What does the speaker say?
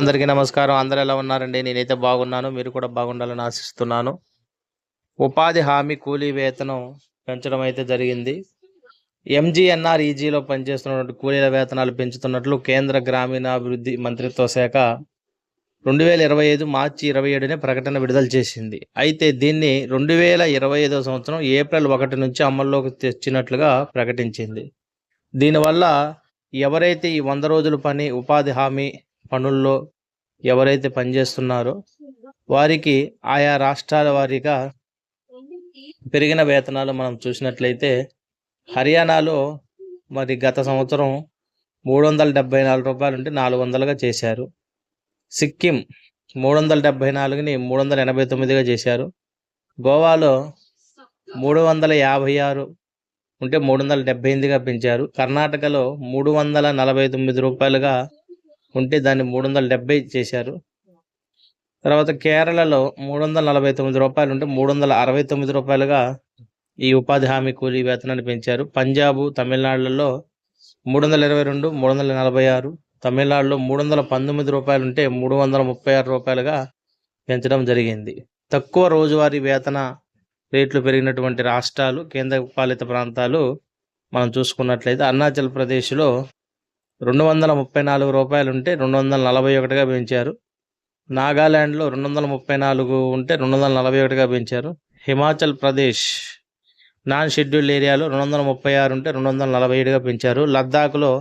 అందరికీ నమస్కారం. అందరు ఎలా ఉన్నారండి? నేనైతే బాగున్నాను. మీరు కూడా బాగుండాలని ఆశిస్తున్నాను. ఉపాధి హామీ కూలీ వేతనం పెంచడం అయితే జరిగింది. ఎంజీఎన్ఆర్ ఈజీలో పనిచేస్తున్నటువంటి కూలీల వేతనాలు పెంచుతున్నట్లు కేంద్ర గ్రామీణాభివృద్ధి మంత్రిత్వ శాఖ రెండు వేల ఇరవై ఐదు మార్చి ఇరవై ఏడునే ప్రకటన విడుదల చేసింది. అయితే దీన్ని రెండు వేల ఇరవై ఐదో సంవత్సరం ఏప్రిల్ ఒకటి నుంచి అమల్లోకి తెచ్చినట్లుగా ప్రకటించింది. దీనివల్ల ఎవరైతే ఈ వంద రోజుల పని ఉపాధి హామీ పనుల్లో ఎవరైతే పనిచేస్తున్నారో వారికి ఆయా రాష్ట్రాల వారీగా పెరిగిన వేతనాలు మనం చూసినట్లయితే హర్యానాలో మరి గత సంవత్సరం మూడు వందల డెబ్బై నాలుగు రూపాయలు ఉంటే నాలుగు వందలుగా చేశారు. సిక్కిం మూడు వందల డెబ్బై నాలుగుని మూడు వందల ఎనభై తొమ్మిదిగా చేశారు. గోవాలో మూడు వందల యాభై ఆరు ఉంటే మూడు వందల డెబ్బై ఎనిమిదిగా పెంచారు. కర్ణాటకలో మూడు వందల నలభై తొమ్మిది రూపాయలుగా ఉంటే దాన్ని మూడు వందల డెబ్బై చేశారు. తర్వాత కేరళలో మూడు వందల నలభై తొమ్మిది రూపాయలు ఉంటే మూడు వందల అరవై తొమ్మిది రూపాయలుగా ఈ ఉపాధి హామీ కూలీ వేతనాన్ని పెంచారు. పంజాబ్ తమిళనాడులలో మూడు వందల ఇరవై రెండు మూడు వందల నలభై ఆరు తమిళనాడులో మూడు వందల పంతొమ్మిది రూపాయలు ఉంటే మూడు వందల ముప్పై ఆరు రూపాయలుగా పెంచడం జరిగింది. తక్కువ రోజువారీ వేతన రేట్లు పెరిగినటువంటి రాష్ట్రాలు కేంద్ర పాలిత ప్రాంతాలు మనం చూసుకున్నట్లయితే అరుణాచల్ ప్రదేశ్లో రెండు వందల ముప్పై నాలుగు రూపాయలు ఉంటే రెండు వందల నలభై ఒకటిగా పెంచారు. నాగాల్యాండ్లో రెండు వందల ముప్పై నాలుగు ఉంటే రెండు వందల నలభై ఒకటిగా పెంచారు. హిమాచల్ ప్రదేశ్ నాన్ షెడ్యూల్డ్ ఏరియాలో రెండు వందల ముప్పై ఆరు ఉంటే రెండు వందల నలభై ఏడుగా పెంచారు. లద్దాఖ్లో